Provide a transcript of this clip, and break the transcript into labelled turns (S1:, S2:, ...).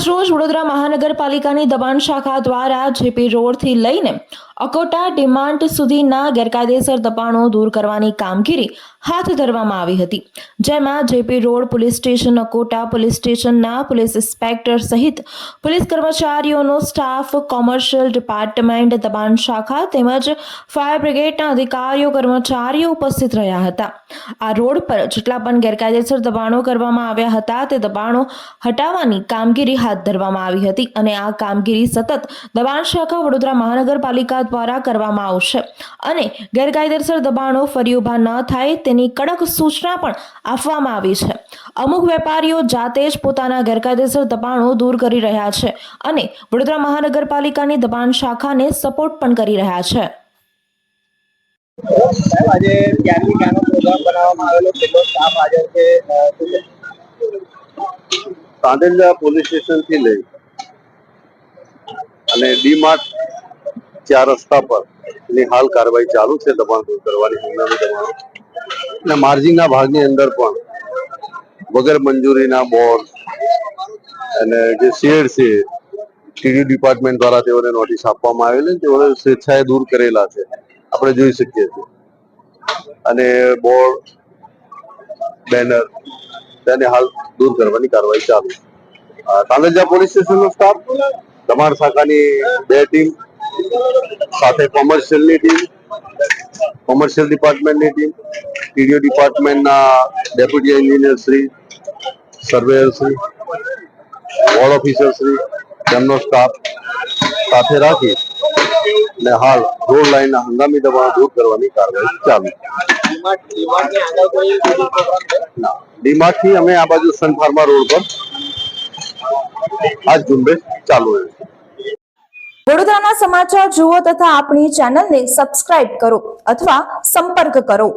S1: આજરોજ વડોદરા મહાનગરપાલિકાની દબાણ શાખા દ્વારા જેપી રોડથી લઈને અકોટા ડિમાન્ડ સુધીના ગેરકાયદેસર દબાણો દૂર કરવાની કામગીરી હાથ ધરવામાં આવી હતી. જેમાં JP road police station, Akota police સ્ટેશનના પોલીસ ઇન્સ્પેક્ટર સહિત પોલીસ કર્મચારીઓનો સ્ટાફ, કોમર્શિયલ ડિપાર્ટમેન્ટ, દબાણ શાખા તેમજ ફાયર બ્રિગેડના અધિકારીઓ, કર્મચારીઓ ઉપસ્થિત રહ્યા હતા. આ રોડ પર જેટલા પણ ગેરકાયદેસર દબાણો કરવામાં આવ્યા હતા, તે દબાણો હટાવવાની કામગીરી હાથ ધરવામાં આવી હતી અને આ કામગીરી સતત દબાણ શાખા વડોદરા મહાનગરપાલિકા દ્વારા કરવામાં આવશે. અને ગેરકાયદેસર દબાણો ફરી ઊભા ન થાય તેની કડક સૂચના પણ આપવામાં આવી છે. અમુક વેપારીઓ જાતે જ પોતાના ગેરકાયદેસર દબાણો દૂર કરી રહ્યા છે અને વડોદરા મહાનગરપાલિકાની દબાણ શાખાને સપોર્ટ પણ કરી રહ્યા છે.
S2: આજે
S3: સાંડેલા પોલીસ સ્ટેશનથી લઈ અને ડીમાર્ટ ચાર રસ્તા પર એની હાલ કાર્યવાહી ચાલુ છે, દબાણ દૂર કરવાની અને માર્જિંગના ભાગની અંદર પણ વગર મંજૂરીના બોર્ડ અને જે શેડ છે ટીડી ડિપાર્ટમેન્ટ દ્વારા તેઓને નોટિસ આપવામાં આવેલી તેઓ સ્વેચ્છાએ દૂર કરેલા છે. આપણે જોઈ શકીએ છીએ. અને બોર્ડ બેનર તેને હાલ દૂર કરવાની કાર્યવાહી ચાલુ તાંદજા પોલીસ સ્ટેશનનો સ્ટાફ, દમણ શાખાની બે ટીમ, સાથે કોમર્શિયલની ટીમ, કોમર્શિયલ ડિપાર્ટમેન્ટની team TDO ડિપાર્ટમેન્ટના deputy engineer Shri, surveyor Shri, ward officer Shri, તેમનો સ્ટાફ સાથે રાખી અને હાલ રોડ લાઈનના હંગામી દબાણો દૂર કરવાની કાર્યવાહી ચાલુ છે.
S2: ડીમાર્ટ ડીમાર્ટની આગળ કોઈ બીજો પ્રોગ્રામ છે
S3: ડીમાર્ટથી અમે આ બાજુ સન ફાર્મા રોડ પર આ ઝુંબેશ ચાલુ છે
S4: વડોદરાના સમાચાર જુઓ તથા આપણી ચેનલને સબસ્ક્રાઇબ કરો અથવા સંપર્ક કરો